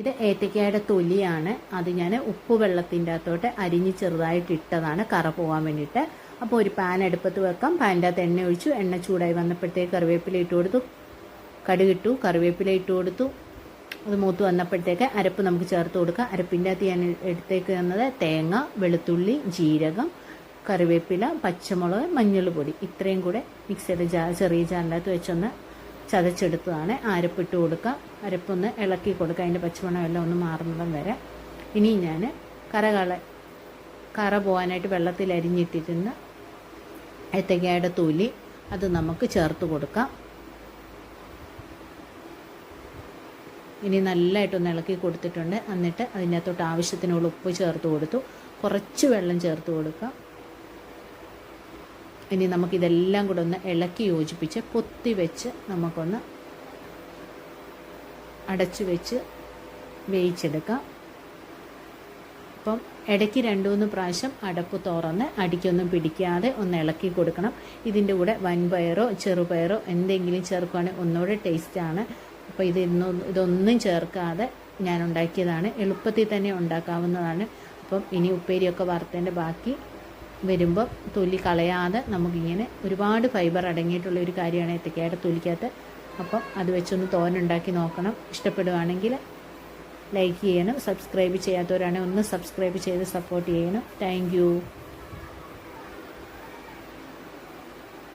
ഇത് ഏത്തക്കായുടെ തൊലിയാണ്. അത് ഞാൻ ഉപ്പ് വെള്ളത്തിന്റെ അകത്തോട്ട് അരിഞ്ഞ് ചെറുതായിട്ട് ഇട്ടതാണ് കറ പോകാൻ വേണ്ടിയിട്ട്. അപ്പോൾ ഒരു പാൻ അടുപ്പത്ത് വെക്കാം. പാനിന്റെ അകത്ത് എണ്ണ ഒഴിച്ചു. എണ്ണ ചൂടായി വന്നപ്പോഴത്തേക്ക് കറിവേപ്പില ഇട്ട് കൊടുത്തു. കടുകിട്ടു കറിവേപ്പില ഇട്ട് കൊടുത്തു. അത് മൂത്ത് വന്നപ്പോഴത്തേക്ക് അരപ്പ് നമുക്ക് ചേർത്ത് കൊടുക്കാം. അരപ്പിന്റെ അകത്ത് ഞാൻ എടുത്തേക്ക് തന്നത് തേങ്ങ വെളുത്തുള്ളി ജീരകം കറിവേപ്പില പച്ചമുളക് മഞ്ഞൾ പൊടി ഇത്രയും കൂടെ മിക്സിയുടെ ജാ ചെറിയ ജാറിന്റെ അകത്ത് വെച്ചൊന്ന് ചതച്ചെടുത്തതാണ്. അരപ്പിട്ട് കൊടുക്കുക അരപ്പൊന്ന് ഇളക്കി കൊടുക്കുക അതിന്റെ പച്ചമണം എല്ലാം ഒന്ന് മാറുന്നതും വരെ. ഇനി ഞാൻ കറകള കറ പോകാനായിട്ട് വെള്ളത്തിൽ അരിഞ്ഞിട്ടിരുന്ന ഏത്തക്കയുടെ തൊലി അത് നമുക്ക് ചേർത്ത് കൊടുക്കാം. ഇനി നല്ലതായിട്ടൊന്ന് ഇളക്കി കൊടുത്തിട്ടുണ്ട്. എന്നിട്ട് അതിനകത്തോട്ട് ആവശ്യത്തിനുള്ള ഉപ്പ് ചേർത്ത് കൊടുത്തു. കുറച്ച് വെള്ളം ചേർത്ത് കൊടുക്കാം. ഇനി നമുക്കിതെല്ലാം കൂടെ ഒന്ന് ഇളക്കി യോജിപ്പിച്ച് പൊത്തി വെച്ച് നമുക്കൊന്ന് അടച്ചു വെച്ച് വേവിച്ചെടുക്കാം. അപ്പം ഇടയ്ക്ക് രണ്ട് മൂന്ന് പ്രാവശ്യം അടപ്പ് തുറന്ന് അടിക്കൊന്നും പിടിക്കാതെ ഒന്ന് ഇളക്കി കൊടുക്കണം. ഇതിന്റെ കൂടെ വൻപയറോ ചെറുപയറോ എന്തെങ്കിലും ചേർക്കുകയാണെങ്കിൽ ഒന്നുകൂടെ ടേസ്റ്റാണ്. അപ്പോൾ ഇത് ഇതൊന്നും ചേർക്കാതെ ഞാൻ ഉണ്ടാക്കിയതാണ്. എളുപ്പത്തിൽ തന്നെ ഉണ്ടാക്കാവുന്നതാണ്. അപ്പം ഇനി ഉപ്പേരിയൊക്കെ വറുത്തതിന്റെ ബാക്കി വരുമ്പോൾ തൊലി കളയാതെ നമുക്കിങ്ങനെ ഒരുപാട് ഫൈബർ അടങ്ങിയിട്ടുള്ള ഒരു കാര്യമാണ് ഏത്തക്കയുടെ തൊലിക്കകത്ത്. അപ്പം അത് വെച്ചൊന്ന് തോനുണ്ടാക്കി നോക്കണം. ഇഷ്ടപ്പെടുവാണെങ്കിൽ ലൈക്ക് ചെയ്യണം. സബ്സ്ക്രൈബ് ചെയ്യാത്തവരാണെങ്കിൽ ഒന്ന് സബ്സ്ക്രൈബ് ചെയ്ത് സപ്പോർട്ട് ചെയ്യണം. താങ്ക്